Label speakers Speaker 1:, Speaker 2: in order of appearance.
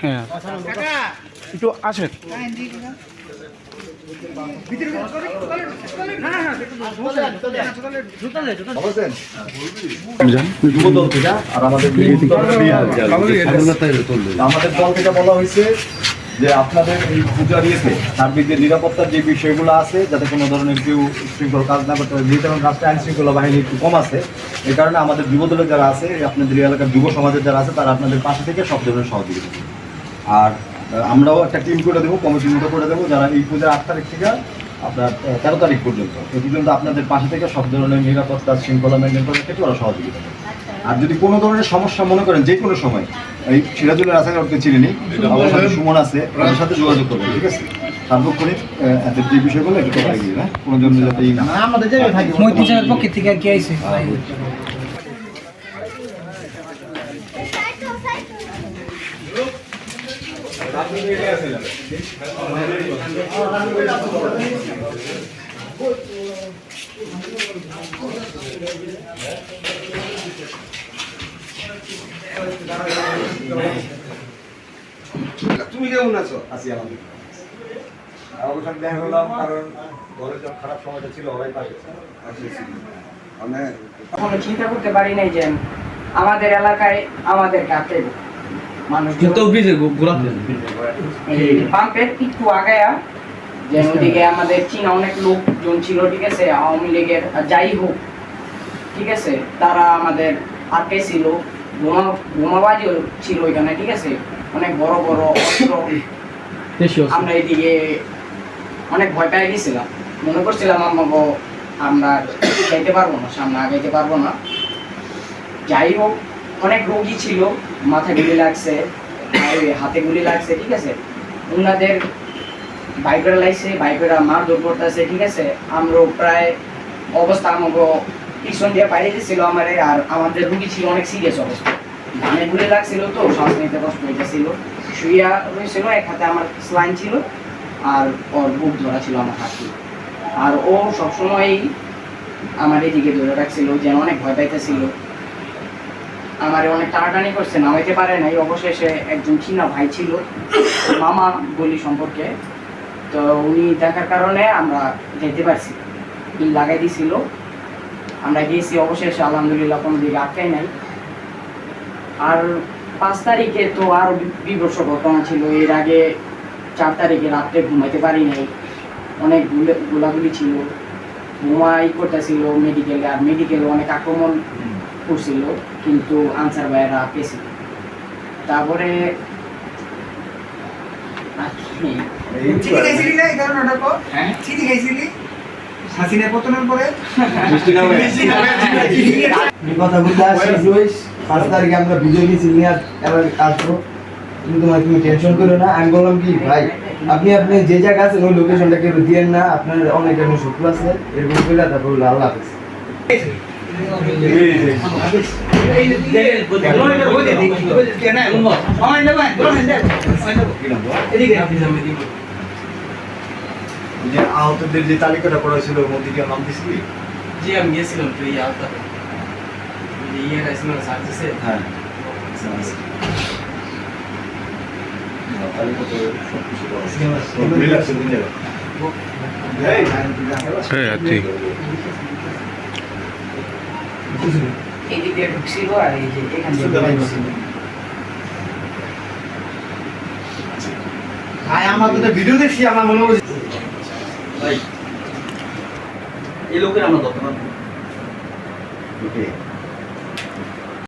Speaker 1: হ্যাঁ। একটু আসেন।
Speaker 2: থেকে আমাদের দল থেকে বলা হয়েছে যে আপনাদের এই পূজার ইয়েতে সার্বিক যে নিরাপত্তার যে বিষয়গুলো আছে, যাতে কোনো ধরনের কেউ শৃঙ্খল কাজ না করতে পারে এখন রাষ্ট্রের আইন শৃঙ্খলা বাহিনী একটু কম আছে, এ কারণে আমাদের যুব দলের যারা আছে, আপনাদের এলাকার যুব সমাজের যারা আছে, তারা আপনাদের পাশে থেকে সব ধরনের সহযোগিতা। আর আমরাও একটা টিম করে দেবো, কমিটির মতো করে দেবো, যারা এই পূজার আট তারিখ থেকে আপনার তেরো তারিখ পর্যন্ত, এই পর্যন্ত আপনাদের পাশে থেকে সব ধরনের নিরাপত্তা শৃঙ্খলা মেনটেন করার ক্ষেত্রে ওরা সহযোগিতা আর যদি কোনো ধরনের সমস্যা মনে করেন যে কোনো সময় এই সিরাজুলের রাস্তাঘাটকে চিনি নি আমার সাথে সুমন আছে তাদের সাথে যোগাযোগ করবেন ঠিক আছে? সার্বক্ষণিক আহ, এদের যে বিষয়গুলো একটু কথা গিয়ে হ্যাঁ? কোনো জন্য যাতে এই না
Speaker 3: মৈত্রী পক্ষে থেকে আর কি আইছে?
Speaker 4: তুমি কেমন আছো?
Speaker 2: আছি দেখা হলাম কারণ ঘরের যখন খারাপ সময়টা ছিল ওরাই পাশে
Speaker 4: মানে
Speaker 3: কখনো চিন্তা করতে পারি নাই যে আমাদের এলাকায় আমাদের কাছে মানুষ পাম্পের একটু আগায়া যে ওদিকে আমাদের চীনা অনেক লোকজন ছিল ঠিক আছে? আওয়ামী লীগের যাই হোক ঠিক আছে? তারা আমাদের আটকে ছিল। বোমা বোমাবাজিও ছিল ওইখানে ঠিক আছে? অনেক বড় বড় অস্ত্র আমরা এদিকে অনেক ভয় পেয়ে গেছিলাম। মনে করছিলাম আমাকে আমরা যাইতে পারব না সামনে আগাইতে পারব না। যাই হোক অনেক রোগী ছিল মাথায় গুলি লাগছে হাতে গুলি লাগছে ঠিক আছে? ওনাদের বাইকের লাগছে বাইকেরা মার মারধর করতেছে ঠিক আছে? আমরাও প্রায় অবস্থা আমাকে পিছন দিয়ে বাইরে দিয়েছিল আমার আর আমাদের রুগী ছিল অনেক সিরিয়াস অবস্থা। ধানে গুলি লাগছিল তো, শ্বাস নিতে কষ্ট হইতেছিল। শুইয়া রয়েছিল এক হাতে আমার স্লাইন ছিল আর ওর বুক ধরা ছিল আমার হাতে আর ও সবসময়ই আমার এদিকে ধরে রাখছিল, যেন অনেক ভয় পাইতেছিল। আমার অনেক টানাটানি করছে, নামাইতে পারে নাই। অবশেষে একজন চীনা ভাই ছিল, মামা বলি সম্পর্কে। তো উনি দেখার কারণে আমরা যেতে পারছি বিল লাগাই দিছিল। আমরা গিয়েছি অবশেষে আলহামদুলিল্লাহ কোনো দিকে আটকাই নাই। আর পাঁচ তারিখে তো আরও বিবর্ষ ঘটনা ছিল। এর আগে চার তারিখে রাত্রে ঘুমাইতে পারি নাই। অনেক গুলে- গোলাগুলি ছিল। ঘুমাই করতেছিল মেডিকেলে আর মেডিকেলে অনেক আক্রমণ করছিল কিন্তু আনসার ভাইয়েরা পেয়েছিল। তারপরে
Speaker 4: চিঠি। খাইছিলি না এই
Speaker 3: হ্যাঁ?
Speaker 4: চিঠি খাইছিলি? হাসিনা পতনের পরে
Speaker 5: কথা বলতে আসছি জয়স পাঁচ তারিখে আমরা বিজয় মিছিল নিয়ে আসব তুমি তোমার তুমি টেনশন করো না আমি বললাম কি ভাই আপনি আপনি যে জায়গা আছেন ওই লোকেশনটা কেউ দিয়েন না আপনার অনেক এমন শত্রু আছে এরকম করে তারপর বলল আল্লাহ হাফেজ
Speaker 2: যে আহতদের যে তালিকাটা করা ছিল ওর মধ্যে কি নাম দিছিলি
Speaker 6: জি আমি তো এই যে ইয়ে সার্ভিসে
Speaker 2: হ্যাঁ। যাবে।
Speaker 1: হ্যাঁ ঠিক।
Speaker 3: দিয়ে ঢুকছিল আর এই যে এখান দিয়ে
Speaker 5: ভাই আমার তো ভিডিও দেখছি আমার মনে হচ্ছে
Speaker 6: এই লোকের আমরা দরকার
Speaker 2: Okay.